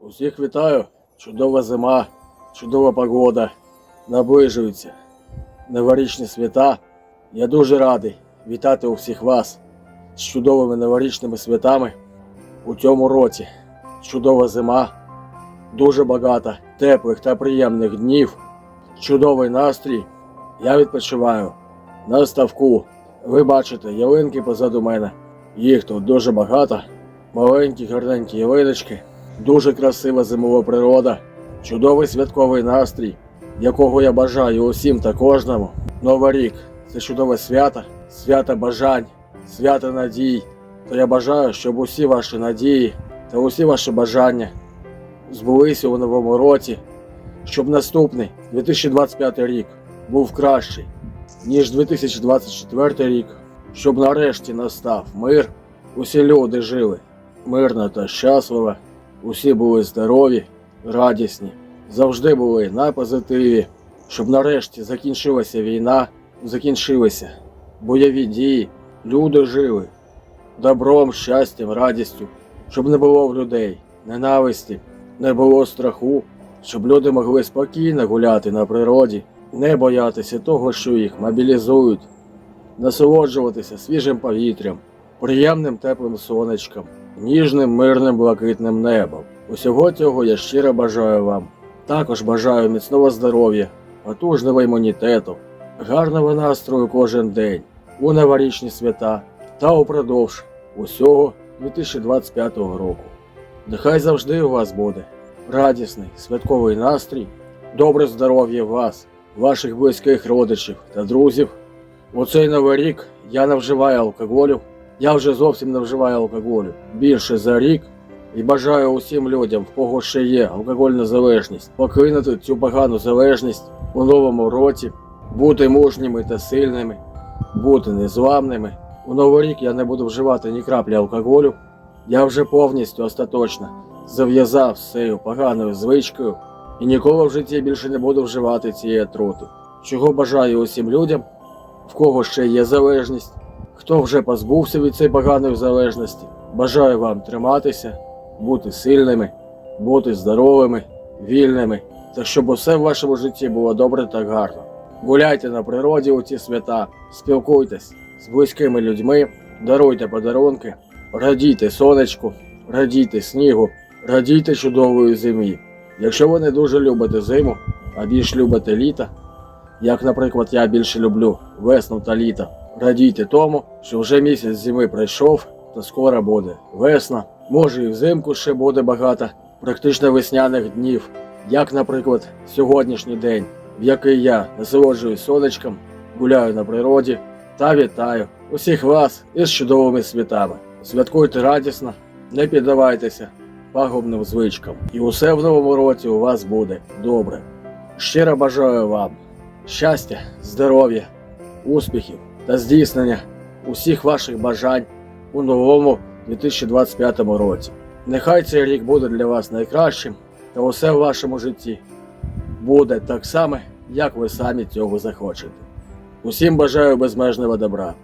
Усіх вітаю. Чудова зима, чудова погода. Наближуються новорічні свята. Я дуже радий вітати усіх вас з чудовими новорічними святами у цьому році. Чудова зима, дуже багато теплих та приємних днів, чудовий настрій. Я відпочиваю на ставку. Ви бачите ялинки позаду мене. Їх тут дуже багато. Маленькі, гарненькі ялиночки, дуже красива зимова природа, чудовий святковий настрій, якого я бажаю усім та кожному. Новий рік це чудове свято, свято бажань, свято надій. То я бажаю, щоб усі ваші надії та усі ваші бажання збулися у новому році, щоб наступний 2025 рік був кращий, ніж 2024 рік, щоб нарешті настав мир, усі люди жили мирно та щасливо, усі були здорові, радісні, завжди були на позитиві, щоб нарешті закінчилася війна, закінчилися бойові дії, люди жили добром, щастям, радістю, щоб не було в людей ненависті, не було страху, щоб люди могли спокійно гуляти на природі, не боятися того, що їх мобілізують, насолоджуватися свіжим повітрям, приємним теплим сонечком, ніжним мирним блакитним небом. Усього цього я щиро бажаю вам. Також бажаю міцного здоров'я, потужного імунітету, гарного настрою кожен день, у новорічні свята та упродовж усього 2025 року. Нехай завжди у вас буде радісний святковий настрій, добре здоров'я вас, ваших близьких родичів та друзів. У цей новий рік я не вживаю алкоголю. Я вже зовсім не вживаю алкоголю більше за рік і бажаю усім людям, в кого ще є алкогольна залежність, покинути цю погану залежність у новому році, бути мужніми та сильними, бути незламними. У новий рік я не буду вживати ні краплі алкоголю. Я вже повністю остаточно зав'язав з цією поганою звичкою і ніколи в житті більше не буду вживати цієї отрути. Чого бажаю усім людям, в кого ще є залежність, хто вже позбувся від цієї поганої залежності. Бажаю вам триматися, бути сильними, бути здоровими, вільними, та щоб усе в вашому житті було добре та гарно. Гуляйте на природі у ці свята, спілкуйтесь з близькими людьми, даруйте подарунки, радійте сонечку, радійте снігу, радійте чудової зимі. Якщо ви не дуже любите зиму, а більш любите літо, як, наприклад, я більше люблю весну та літо, радійте тому, що вже місяць зими пройшов, та скоро буде весна. Може і взимку ще буде багато практично весняних днів, як, наприклад, сьогоднішній день, в який я насолоджуюсь сонечком, гуляю на природі та вітаю усіх вас із чудовими святами. Святкуйте радісно, не піддавайтеся пагубним звичкам, і усе в новому році у вас буде добре. Щиро бажаю вам щастя, здоров'я, успіхів та здійснення усіх ваших бажань у новому 2025 році. Нехай цей рік буде для вас найкращим, та усе в вашому житті буде так само, як ви самі цього захочете. Усім бажаю безмежного добра.